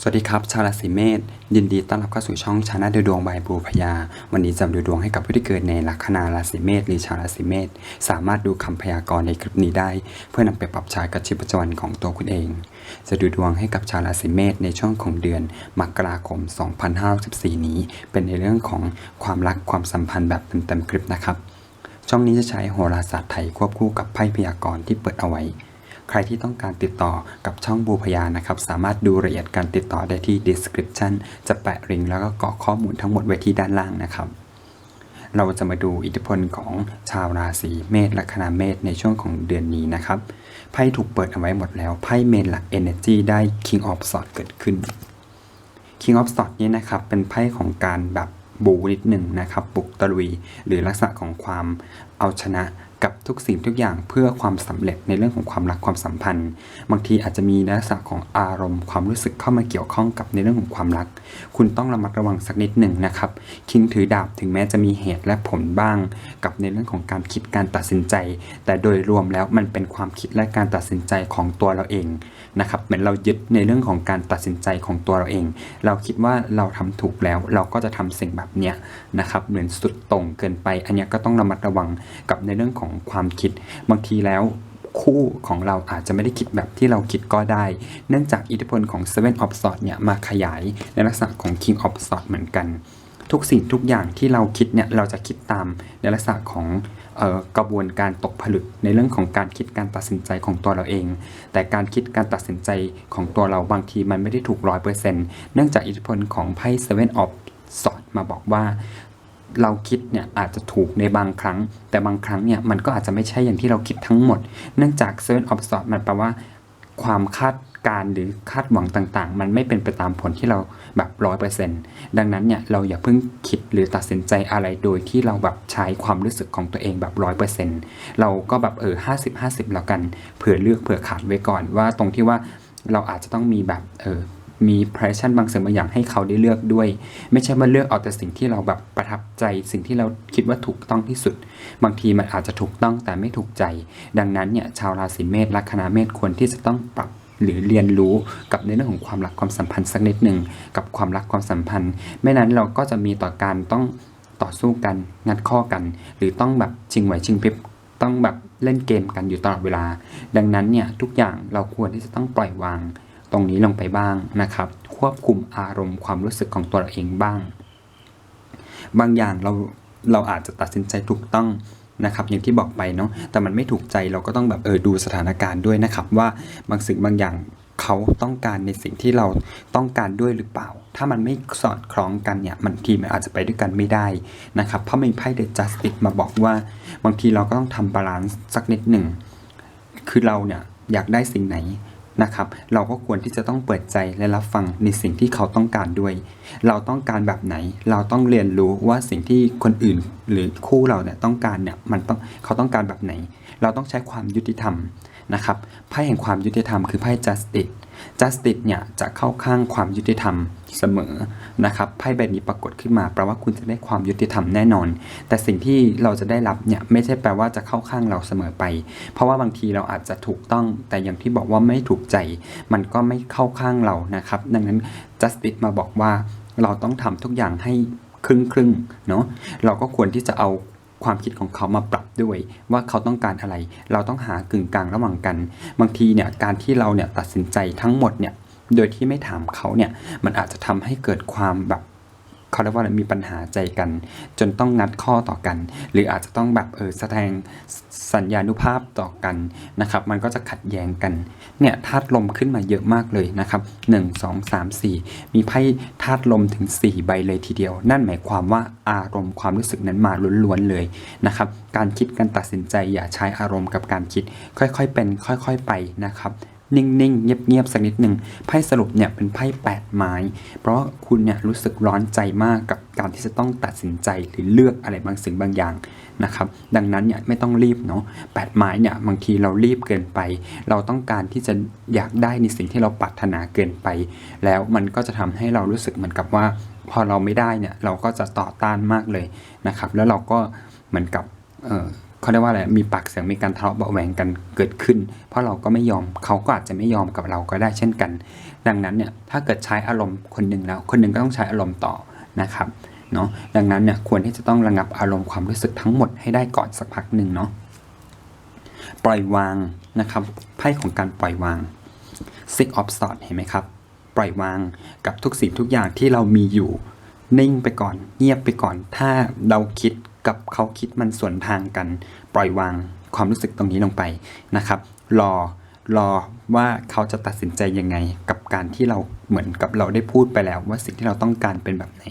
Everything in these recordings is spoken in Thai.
สวัสดีครับ ชาวราศีเมษยินดีต้อนรับเข้าสู่ช่องชาแนลดูดวงบายบูพยา วันนี้จะดูดวงให้กับผู้ที่เกิดในลัคนาราศีเมษหรือชาวราศีเมษสามารถดูคำพยากรณ์ในคลิปนี้ได้ เพื่อนำไปปรับใช้กับชีวิตประจำวันของตัวคุณเอง จะดูดวงให้กับชาวราศีเมษในช่วงของเดือนมกราคม 2564 นี้ เป็นในเรื่องของความรักความสัมพันธ์แบบเต็มๆคลิปนะครับ ช่องนี้จะใช้โหราศาสตร์ไทยควบคู่กับไพ่พยากรณ์ที่เปิดเอาไว้ ใครที่ต้องการติดต่อกับช่องบูพยานะครับ สามารถดูรายละเอียดการติดต่อได้ที่ description จะแปะลิงก์แล้วก็กรอกข้อมูลทั้งหมดไว้ที่ด้านล่างนะครับเราจะมาดูอิทธิพลของชาวราศีเมษและคณาเมษในช่วงของเดือนนี้นะครับไพ่ถูกเปิดเอาไว้หมดแล้วไพ่เมนหลัก Energy ได้ King of Swords เกิดขึ้น King of Swords นี่นะครับเป็นไพ่ของการแบบบูนิดหนึ่งนะครับปลุกตะลุย หรือลักษณะของความเอาชนะ กับทุกสิ่งทุกอย่างเพื่อความสำเร็จในเรื่องของความรักความสัมพันธ์ บางทีอาจจะมีลักษณะของอารมณ์ความรู้สึกเข้ามาเกี่ยวข้องกับในเรื่องของความรัก คุณต้องระมัดระวังสักนิดหนึ่งนะครับคิงถือดาบถึงแม้จะมีเหตุและผลบ้าง กับในเรื่องของการคิดการตัดสินใจ แต่โดยรวมแล้วมันเป็นความคิดและการตัดสินใจของตัวเราเองนะครับเหมือนเรายึดในเรื่องของการตัดสินใจของตัวเราเอง เราคิดว่าเราทำถูกแล้วเราก็จะทำสิ่งแบบเนี้ยนะครับเหมือนสุดตรงเกินไป อันนี้ก็ต้องระมัดระวังกับในเรื่องของความคิด บางทีแล้วคู่ของเราอาจจะไม่ได้คิดแบบที่เราคิดก็ได้ เนื่องจากอิทธิพลของ Seven of Swords เนี่ยมาขยายในลักษณะของ King of Swords เหมือนกัน ทุกสิ่งทุกอย่างที่เราคิดเนี่ยเราจะคิดตามในลักษณะของออกระบวนการตกผลึกในเรื่องของการคิดการตัดสินใจของตัวเราเอง แต่การคิดการตัดสินใจของตัวเราบางทีมันไม่ได้ถูกร้อยเปอร์เซ็นต์เนื่องจากอิทธิพลของไพ่ Seven of s w o r d มาบอกว่า เราคิดเนี่ยอาจจะถูกในบางครั้ง แต่บางครั้งเนี่ยมันก็อาจจะไม่ใช่อย่างที่เราคิดทั้งหมด เนื่องจาก Seven of Swords มันแปลว่า ความคาดการ์หรือคาดหวังต่างๆ มันไม่เป็นไปตามผลที่เราแบบร้อยเปอร์เซ็นต์ดังนั้นเนี่ยเราอย่าเพิ่งคิดหรือตัดสินใจอะไรโดยที่เราแบบใช้ความรู้สึกของตัวเองแบบร้อยเปอร์เซ็นต์เราก็แบบเออห้าสิบห้าสิบแล้วกันเผื่อเลือกเผื่อขาดไว้ก่อนว่าตรงที่ว่าเราอาจจะต้องมีแบบเออ มี pressure บางสิ่งบางอย่างให้เขาได้เลือกด้วย ไม่ใช่ว่าเลือกเอาแต่สิ่งที่เราแบบประทับใจ สิ่งที่เราคิดว่าถูกต้องที่สุด บางทีมันอาจจะถูกต้องแต่ไม่ถูกใจ ดังนั้นเนี่ยชาวราศีเมษลัคนาเมษควรที่จะต้องปรับหรือเรียนรู้กับในเรื่องของความรักความสัมพันธ์สักนิดหนึ่งกับความรักความสัมพันธ์ ไม่นั้นเราก็จะมีต่อการต้องต่อสู้กันงัดข้อกัน หรือต้องแบบชิงไหวชิงพริบต้องแบบเล่นเกมกันอยู่ตลอดเวลา ดังนั้นเนี่ยทุกอย่างเราควรที่จะต้องปล่อยวาง ตรงนี้ลงไปบ้างนะครับ ควบคุมอารมณ์ความรู้สึกของตัวเราเองบ้าง บางอย่างเราเราอาจจะตัดสินใจถูกต้องนะครับ อย่างที่บอกไปเนาะแต่มันไม่ถูกใจเราก็ต้องแบบเออดูสถานการณ์ด้วยนะครับ ว่าบางสิ่งบางอย่างเขาต้องการในสิ่งที่เราต้องการด้วยหรือเปล่า ถ้ามันไม่สอดคล้องกันเนี่ยมันทีมันอาจจะไปด้วยกันไม่ได้นะครับ เพราะมีไพ่เดจัสติกมาบอกว่า บางทีเราก็ต้องทำบาลานซ์สักนิดหนึ่ง คือเราเนี่ยอยากได้สิ่งไหน นะครับ เราก็ควรที่จะต้องเปิดใจและรับฟังในสิ่งที่เขาต้องการด้วย เราต้องการแบบไหน เราต้องเรียนรู้ว่าสิ่งที่คนอื่นหรือคู่เราเนี่ยต้องการเนี่ยมันต้องเขาต้องการแบบไหน เราต้องใช้ความยุติธรรมนะครับไพ่แห่งความยุติธรรมคือไพ่ justice justice เนี่ยจะเข้าข้างความยุติธรรมเสมอนะครับไพ่ใบนี้ปรากฏขึ้นมาแปลว่าคุณจะได้ความยุติธรรมแน่นอน แต่สิ่งที่เราจะได้รับเนี่ยไม่ใช่แปลว่าจะเข้าข้างเราเสมอไป เพราะว่าบางทีเราอาจจะถูกต้อง แต่อย่างที่บอกว่าไม่ถูกใจ มันก็ไม่เข้าข้างเรานะครับ ดังนั้น justice มาบอกว่าเราต้องทำทุกอย่างให้ครึ่งครึ่งๆเนาะเราก็ควรที่จะเอา ความคิดของเขามาปรับด้วย ว่าเขาต้องการอะไร เราต้องหากึ่งกลางระหว่างกัน บางทีเนี่ยการที่เราเนี่ยตัดสินใจทั้งหมดเนี่ยโดยที่ไม่ถามเขาเนี่ยมันอาจจะทำให้เกิดความแบบ เขาเรียกว่ามีปัญหาใจกัน จนต้องงัดข้อต่อกัน หรืออาจจะต้องแบบเออแสดงสัญญานุภาพต่อกันนะครับ มันก็จะขัดแย้งกันเนี่ยธาตุลมขึ้นมาเยอะมากเลยนะครับ 1 2 3 4 มีไพ่ธาตุลมถึง 4 ใบเลยทีเดียว นั่นหมายความว่าอารมณ์ความรู้สึกนั้นมาล้วนๆเลยนะครับการคิดการตัดสินใจอย่าใช้อารมณ์กับการคิด ค่อยๆเป็น ค่อย ๆไปนะครับ นิ่งๆ เงียบๆ สักนิดหนึ่งไพ่สรุปเนี่ยเป็นไพ่แปดไม้ เพราะคุณเนี่ยรู้สึกร้อนใจมากกับการที่จะต้องตัดสินใจหรือเลือกอะไรบางสิ่งบางอย่างนะครับ ดังนั้นเนี่ยไม่ต้องรีบเนาะแปดไม้เนี่ยบางทีเรารีบเกินไป เราต้องการที่จะอยากได้ในสิ่งที่เราปรารถนาเกินไป แล้วมันก็จะทำให้เรารู้สึกเหมือนกับว่า พอเราไม่ได้เนี่ยเราก็จะต่อต้านมากเลยนะครับ แล้วเราก็เหมือนกับเออ เขาเรียกว่าอะไรมีปากเสียงมีการทะเลาะเบาะแหวงกันเกิดขึ้น เพราะเราก็ไม่ยอมเขาก็อาจจะไม่ยอมกับเราก็ได้เช่นกัน ดังนั้นเนี่ยถ้าเกิดใช้อารมณ์คนหนึ่งแล้ว คนหนึ่งก็ต้องใช้อารมณ์ต่อนะครับเนาะดังนั้นเนี่ยควรที่จะต้องระงับอารมณ์ความรู้สึกทั้งหมดให้ได้ก่อนสักพักหนึ่งเนาะปล่อยวางนะครับไพ่ของการปล่อยวาง Six of Swords เห็นไหมครับ ปล่อยวางกับทุกสิ่งทุกอย่างที่เรามีอยู่ นิ่งไปก่อน เงียบไปก่อน ถ้าเราคิดกับเขาคิดมันส่วนทางกัน ปล่อยวางความรู้สึกตรงนี้ลงไปนะครับ รอรอ ว่าเขาจะตัดสินใจยังไงกับการที่เราเหมือนกับเราได้พูดไปแล้วว่าสิ่งที่เราต้องการเป็นแบบไหน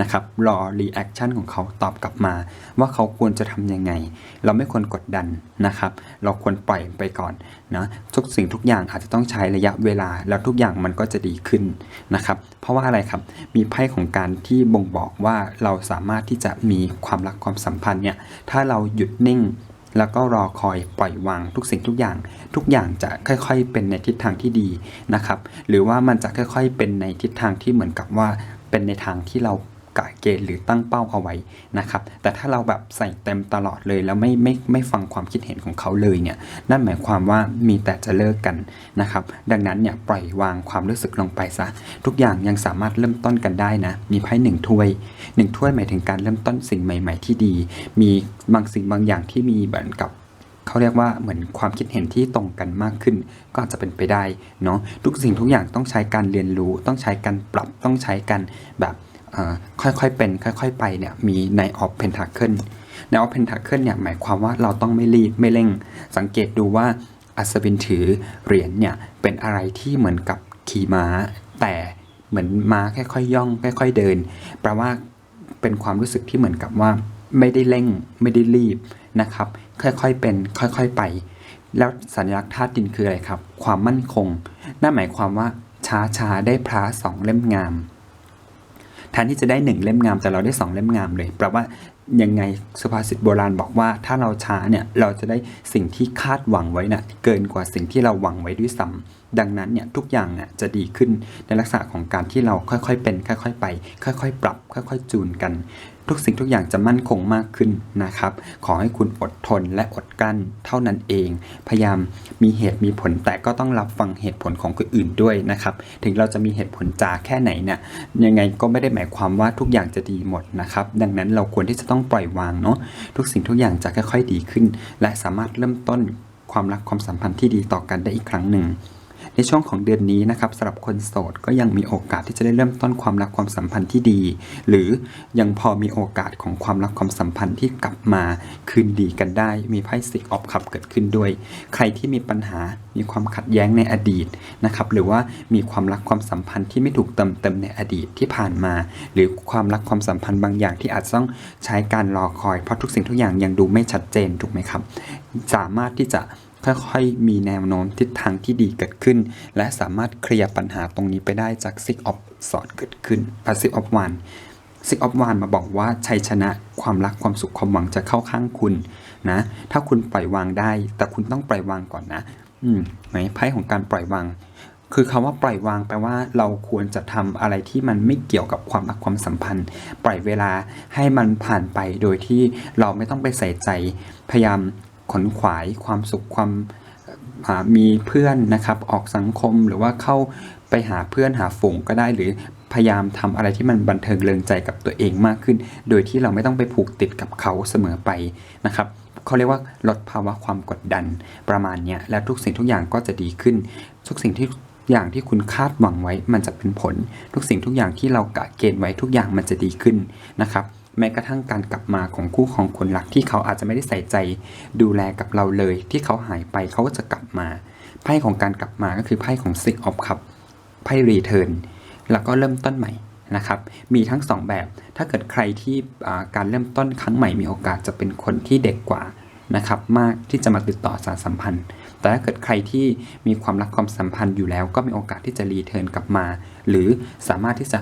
นะครับรอรีแอคชั่นของเขาตอบกลับมา ว่าเขาควรจะทำยังไง เราไม่ควรกดดันนะครับ เราควรปล่อยไปก่อนนะทุกสิ่งทุกอย่างอาจจะต้องใช้ระยะเวลาแล้วทุกอย่างมันก็จะดีขึ้นนะครับ เพราะว่าอะไรครับมีไพ่ของการที่บ่งบอกว่าเราสามารถที่จะมีความรักความสัมพันธ์เนี่ยถ้าเราหยุดนิ่ง แล้วก็รอคอยปล่อยวางทุกสิ่งทุกอย่าง ทุกอย่างจะค่อยๆ เป็นในทิศทางที่ดีนะครับ หรือว่ามันจะค่อยๆ เป็นในทิศทางที่เหมือนกับว่าเป็นในทางที่เรา กะเกณฑ์หรือตั้งเป้าเอาไว้นะครับ แต่ถ้าเราแบบใส่เต็มตลอดเลยแล้วไม่ไม่ไม่ฟังความคิดเห็นของเขาเลยเนี่ย นั่นหมายความว่ามีแต่จะเลิกกันนะครับ ดังนั้นเนี่ยปล่อยวางความรู้สึกลงไปซะ ทุกอย่างยังสามารถเริ่มต้นกันได้นะ มีไพ่หนึ่งถ้วยหนึ่งถ้วยหมายถึงการเริ่มต้นสิ่งใหม่ ๆ ที่ดี มีบางสิ่งบางอย่างที่มีเหมือนกับเขาเรียกว่าเหมือนความคิดเห็นที่ตรงกันมากขึ้น ก็อาจจะเป็นไปได้เนาะทุกสิ่งทุกอย่างต้องใช้การเรียนรู้ ต้องใช้การปรับต้องใช้การแบบ ค่อยๆเป็นค่อย ๆ ไปเนี่ยมีในออฟเพนท c เคิลในออฟเพนท c เคิลเนี่ยหมายความว่าเราต้องไม่รีบไม่เร่ง สังเกตดูว่าอัศวินถือเหรียญเนี่ยเป็นอะไรที่เหมือนกับขี่ม้า แต่เหมือนม้าค่อยๆย่อง ค่อย ๆ เดิน แปลว่าเป็นความรู้สึกที่เหมือนกับว่าไม่ได้เร่งไม่ได้รีบนะครับ ค่อยๆเป็น ค่อยๆไป แล้วสัญลักษณ์ธาตุดินคืออะไรครับ ความมั่นคงนั่นหมายความว่าช้าๆได้พระสองเล่มงาม ทนที่จะได้หนึ่งเล่มงามแต่เราได้สองเล่มงามเลยแปลว่ายังไงสุภาษิตโบราณบอกว่า ถ้าเราช้าเนี่ยเราจะได้สิ่งที่คาดหวังไว้นะ่ะเกินกว่าสิ่งที่เราหวังไว้ด้วยซ้ำดังนั้นเนี่ยทุกอย่างเนี่ยจะดีขึ้นในลักษณะของการที่เราค่อยๆเป็น ค่อย ๆ ไป ค่อย ๆ ปรับ ค่อย ๆ จูนกัน ทุกสิ่งทุกอย่างจะมั่นคงมากขึ้นนะครับ ขอให้คุณอดทนและอดกลั้นเท่านั้นเอง พยายามมีเหตุมีผลแต่ก็ต้องรับฟังเหตุผลของคนอื่นด้วยนะครับ ถึงเราจะมีเหตุผลจาแค่ไหนเนี่ยยังไงก็ไม่ได้หมายความว่าทุกอย่างจะดีหมดนะครับ ดังนั้นเราควรที่จะต้องปล่อยวางเนาะทุกสิ่งทุกอย่างจะค่อยๆดีขึ้น และสามารถเริ่มต้นความรักความสัมพันธ์ที่ดีต่อกันได้อีกครั้งหนึ่ง ในช่วงของเดือนนี้นะครับสำหรับคนโสดก็ยังมีโอกาสที่จะได้เริ่มต้นความรักความสัมพันธ์ที่ดี หรือยังพอมีโอกาสของความรักความสัมพันธ์ที่กลับมาคืนดีกันได้ มีไพ่สิกออฟคับเกิดขึ้นด้วย ใครที่มีปัญหามีความขัดแย้งในอดีตนะครับหรือว่ามีความรักความสัมพันธ์ที่ไม่ถูกเติมเต็มในอดีตที่ผ่านมา หรือความรักความสัมพันธ์บางอย่างที่อาจต้องใช้การรอคอยเพราะทุกสิ่งทุกอย่างยังดูไม่ชัดเจนถูกไหมครับ สามารถที่จะ ค่อยๆ มีแนวโน้มทิศทางที่ดีเกิดขึ้น และสามารถเคลียร์ปัญหาตรงนี้ไปได้จาก Six of Swords เกิดขึ้น Six of One Six of One มาบอกว่าชัยชนะความรักความสุขความหวังจะเข้าข้างคุณนะ ถ้าคุณปล่อยวางได้ แต่คุณต้องปล่อยวางก่อนนะ อืมไหมไพ่ของการปล่อยวาง คือคำว่าปล่อยวางแปลว่าเราควรจะทำอะไรที่มันไม่เกี่ยวกับความรักความสัมพันธ์ ปล่อยเวลาให้มันผ่านไปโดยที่เราไม่ต้องไปใส่ใจพยายาม ขนขวายความสุขความมีเพื่อนนะครับออกสังคมหรือว่าเข้าไปหาเพื่อนหาฝูงก็ได้หรือพยายามทำอะไรที่มันบันเทิงเริงใจกับตัวเองมากขึ้น โดยที่เราไม่ต้องไปผูกติดกับเขาเสมอไปนะครับเขาเรียกว่าลดภาวะความกดดันประมาณเนี้ยแล้วทุกสิ่งทุกอย่างก็จะดีขึ้น ทุกสิ่งที่อย่างที่คุณคาดหวังไว้มันจะเป็นผล ทุกสิ่งทุกอย่างที่เรากะเกณฑ์ไว้ทุกอย่างมันจะดีขึ้นนะครับ แม้กระทั่งการกลับมาของคู่ของคนรักที่เขาอาจจะไม่ได้ใส่ใจ ดูแลกับเราเลย ที่เขาหายไปเขาก็จะกลับมาไพ่ของการกลับมาก็คือไพ่ของ Six of Cup ไพ่รีเทิร์นแล้วก็เริ่มต้นใหม่นะครับ มีทั้งสองแบบ ถ้าเกิดใครที่การเริ่มต้นครั้งใหม่มีโอกาสจะเป็นคนที่เด็กกว่านะครับมากที่จะมาติดต่อสารสัมพันธ์ แต่ถ้าเกิดใครที่มีความรักความสัมพันธ์อยู่แล้ว ก็มีโอกาสที่จะรีเทิร์นกลับมา หรือสามารถที่จะ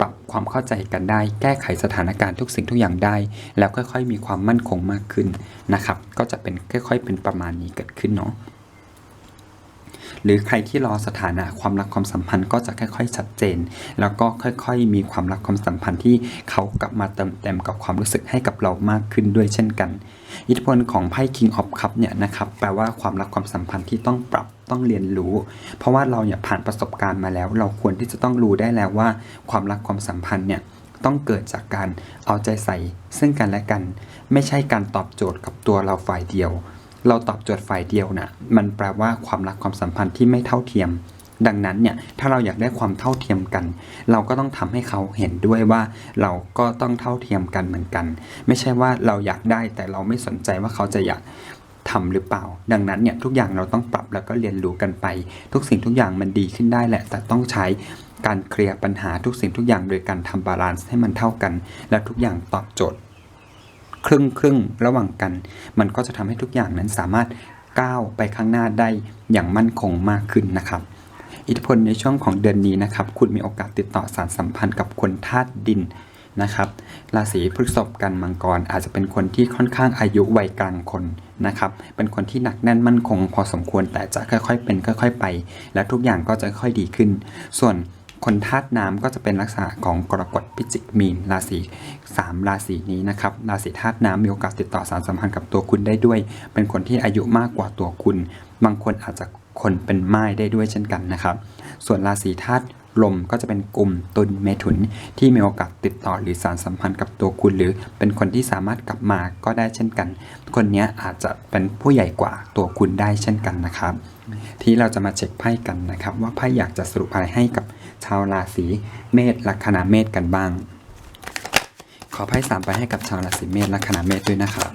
ปรับความเข้าใจกันได้ แก้ไขสถานการณ์ทุกสิ่งทุกอย่างได้ แล้วค่อยๆ มีความมั่นคงมากขึ้นนะครับ ก็จะเป็นค่อย ๆ เป็นประมาณนี้เกิดขึ้นเนาะ หรือใครที่รอสถานะความรักความสัมพันธ์ก็จะค่อย ๆ ชัดเจน แล้วก็ค่อยๆ มีความรักความสัมพันธ์ที่เขากลับมาเติมเต็มกับความรู้สึกให้กับเรามากขึ้นด้วยเช่นกัน อิทธิพลของไพ่ King of Cup เนี่ยนะครับแปลว่าความรักความสัมพันธ์ที่ต้องปรับต้องเรียนรู้ เพราะว่าเราเนี่ยผ่านประสบการณ์มาแล้ว เราควรที่จะต้องรู้ได้แล้วว่าความรักความสัมพันธ์เนี่ยต้องเกิดจากการเอาใจใส่ซึ่งกันและกัน ไม่ใช่การตอบโจทย์กับตัวเราฝ่ายเดียว เราตอบโจทย์ฝ่ายเดียวน่ะมันแปลว่าความรักความสัมพันธ์ที่ไม่เท่าเทียม ดังนั้นเนี่ยถ้าเราอยากได้ความเท่าเทียมกัน เราก็ต้องทำให้เขาเห็นด้วยว่าเราก็ต้องเท่าเทียมกันเหมือนกัน ไม่ใช่ว่าเราอยากได้แต่เราไม่สนใจว่าเขาจะอยากทำหรือเปล่า ดังนั้นเนี่ยทุกอย่างเราต้องปรับแล้วก็เรียนรู้กันไป ทุกสิ่งทุกอย่างมันดีขึ้นได้แหละ แต่ต้องใช้การเคลียร์ปัญหาทุกสิ่งทุกอย่างโดยการทำบาลานซ์ให้มันเท่ากัน และทุกอย่างตอบโจทย์ ครึ่งครึ่งระหว่างกัน มันก็จะทำให้ทุกอย่างนั้นสามารถก้าวไปข้างหน้าได้อย่างมั่นคงมากขึ้นนะครับ อิทธิพลในช่วงของเดือนนี้นะครับ คุณมีโอกาสติดต่อสารสัมพันธ์กับคนธาตุดินนะครับราศีพฤษภกันมังกรอาจจะเป็นคนที่ค่อนข้างอายุวัยกลางคนนะครับเป็นคนที่หนักแน่นมั่นคงพอสมควรแต่จะค่อยๆเป็นค่อย ๆ ไป และทุกอย่างก็จะค่อยดีขึ้น ส่วน คนธาตุน้ำก็จะเป็นลักษณะของกรกฎพิจิกมีนราศีสามราศีนี้นะครับราศีธาตุน้ำมีโอกาสติดต่อสารสัมพันธ์กับตัวคุณได้ด้วย เป็นคนที่อายุมากกว่าตัวคุณ บางคนอาจจะคนเป็นไม้ได้ด้วยเช่นกันนะครับ ส่วนราศีธาตุลมก็จะเป็นกลุ่มตุลเมถุนที่มีโอกาสติดต่อหรือสารสัมพันธ์กับตัวคุณ หรือเป็นคนที่สามารถกลับมาก็ได้เช่นกัน คนนี้อาจจะเป็นผู้ใหญ่กว่าตัวคุณได้เช่นกันนะครับ ที่เราจะมาเช็คไพ่กันนะครับ ว่าไพ่อยากจะสรุปอะไรให้กับ ชาวราศีเมษลัคนาเมษกันบ้าง ขอไพ่สามไปให้กับชาวราศีเมษลัคนาเมษด้วยนะครับ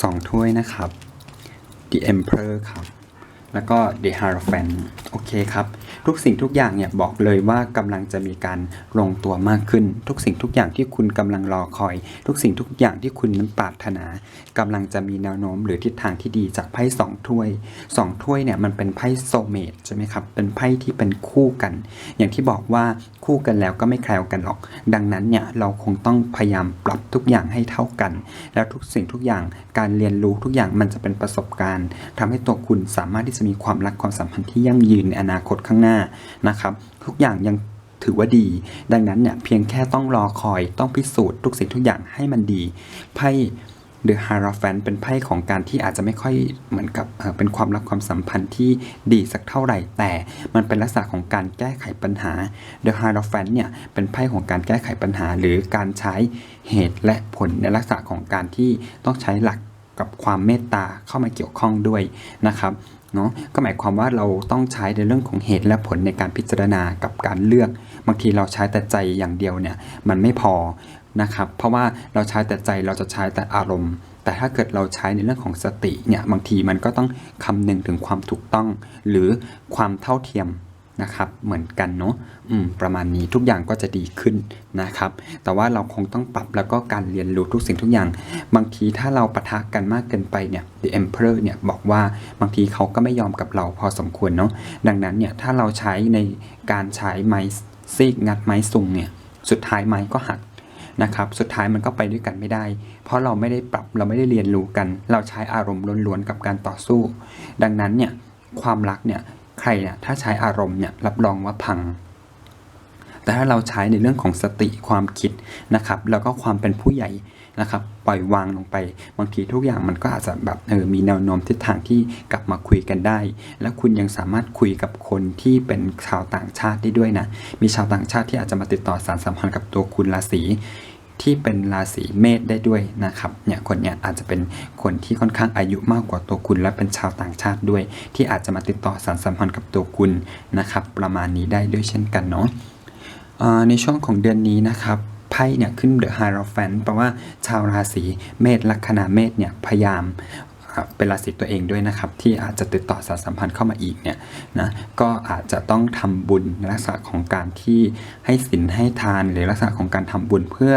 สองถ้วยนะครับ The Emperor ครับ แล้วก็ The Hierophant โอเคครับ ทุกสิ่งทุกอย่างเนี่ยบอกเลยว่ากำลังจะมีการลงตัวมากขึ้น ทุกสิ่งทุกอย่างที่คุณกำลังรอคอย ทุกสิ่งทุกอย่างที่คุณนั้นปรารถนากำลังจะมีแนวโน้มหรือทิศทางที่ดีจากไพ่สองถ้วยสองถ้วยเนี่ยมันเป็นไพ่โซเมตใช่ไหมครับเป็นไพ่ที่เป็นคู่กัน อย่างที่บอกว่าคู่กันแล้วก็ไม่แคล้วกันหรอก ดังนั้นเนี่ยเราคงต้องพยายามปรับทุกอย่างให้เท่ากัน แล้วทุกสิ่งทุกอย่างการเรียนรู้ทุกอย่างมันจะเป็นประสบการณ์ทำให้ตัวคุณสามารถที่จะมีความรักความสัมพันธ์ที่ยั่งยืนในอนาคตข้างหน้านะครับ ทุกอย่างยังถือว่าดี ดังนั้นเนี่ยเพียงแค่ต้องรอคอยต้องพิสูจน์ทุกสิ่งทุกอย่างให้มันดีไพ่ The Hierophant เป็นไพ่ของการที่อาจจะไม่ค่อยเหมือนกับเป็นความรักความสัมพันธ์ที่ดีสักเท่าไหร่ แต่มันเป็นลักษณะของการแก้ไขปัญหา The Hierophant เนี่ยเป็นไพ่ของการแก้ไขปัญหา หรือการใช้เหตุและผลในลักษณะของการที่ต้องใช้หลัก กับความเมตตาเข้ามาเกี่ยวข้องด้วยนะครับเนาะก็หมายความว่าเราต้องใช้ในเรื่องของเหตุและผลในการพิจารณากับการเลือก บางทีเราใช้แต่ใจอย่างเดียวเนี่ยมันไม่พอนะครับ เพราะว่าเราใช้แต่ใจเราจะใช้แต่อารมณ์ แต่ถ้าเกิดเราใช้ในเรื่องของสติเนี่ยบางทีมันก็ต้องคำนึงถึงความถูกต้อง หรือความเท่าเทียม นะครับ เหมือนกันเนาะอืมประมาณนี้ทุกอย่างก็จะดีขึ้นนะครับ แต่ว่าเราคงต้องปรับแล้วก็การเรียนรู้ทุกสิ่งทุกอย่าง บางทีถ้าเราปะทะกันมากเกินไปเนี่ย The Emperor เนี่ยบอกว่าบางทีเขาก็ไม่ยอมกับเราพอสมควรเนาะดังนั้นเนี่ยถ้าเราใช้ในการใช้ไม้ซีกงัดไม้ซุงเนี่ยสุดท้ายไม้ก็หักนะครับสุดท้ายมันก็ไปด้วยกันไม่ได้ เพราะเราไม่ได้ปรับเราไม่ได้เรียนรู้กัน เราใช้อารมณ์ล้วนๆกับการต่อสู้ ดังนั้นเนี่ยความรักเนี่ย ใครเนี่ยถ้าใช้อารมณ์เนี่ยรับรองว่าพัง แต่ถ้าเราใช้ในเรื่องของสติความคิดนะครับ แล้วก็ความเป็นผู้ใหญ่นะครับ ปล่อยวางลงไป บางทีทุกอย่างมันก็อาจจะแบบเออมีแนวโน้มทิศทางที่กลับมาคุยกันได้ และคุณยังสามารถคุยกับคนที่เป็นชาวต่างชาติได้ด้วยนะ มีชาวต่างชาติที่อาจจะมาติดต่อสารสัมพันธ์กับตัวคุณราศี ที่เป็นราศีเมษได้ด้วยนะครับเนี่ยคนเนี้ยอาจจะเป็นคนที่ค่อนข้างอายุมากกว่าตัวคุณ และเป็นชาวต่างชาติด้วย ที่อาจจะมาติดต่อสารสัมพันธ์กับตัวคุณนะครับประมาณนี้ได้ด้วยเช่นกันเนาะในช่วงของเดือนนี้นะครับไพ่เนี่ยขึ้นเดอะ i ฮ r o ร h a n t แปลว่าชาวราศีเมษลัคนาเมษเนี่ยพยายามเป็นราศีตัวเองด้วยนะครับ ที่อาจจะติดต่อสารสัมพันธ์เข้ามาอีกเนี่ยนะก็อาจจะต้องทำบุญลักษณะของการที่ให้ศีลให้ทานหรือลักษณะของการทำบุญเพื่อ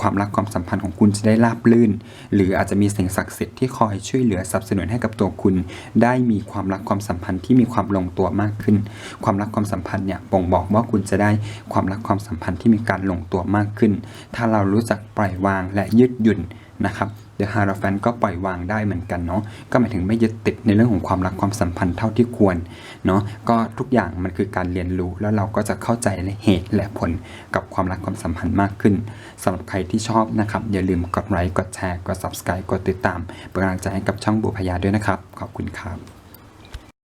ความรักความสัมพันธ์ของคุณจะได้ราบลื่น หรืออาจจะมีสิ่งศักดิ์สิทธิ์ที่คอยช่วยเหลือสนับสนุนให้กับตัวคุณ ได้มีความรักความสัมพันธ์ที่มีความลงตัวมากขึ้น ความรักความสัมพันธ์เนี่ยบ่งบอกว่าคุณจะได้ความรักความสัมพันธ์ที่มีการลงตัวมากขึ้น ถ้าเรารู้จักปล่อยวางและยืดหยุ่นนะครับ The Hierophant ก็ปล่อยวางได้เหมือนกันเนาะก็หมายถึงไม่ยึดติดในเรื่องของความรักความสัมพันธ์เท่าที่ควรเนาะก็ทุกอย่างมันคือการเรียนรู้แล้วเราก็จะเข้าใจและเหตุและผลกับความรักความสัมพันธ์มากขึ้นสำหรับใครที่ชอบนะครับ อย่าลืมกดไลค์กดแชร์กด subscribe กดติดตามเป็นกำลังใจให้กับช่องบุพยาด้วยนะครับ ขอบคุณครับ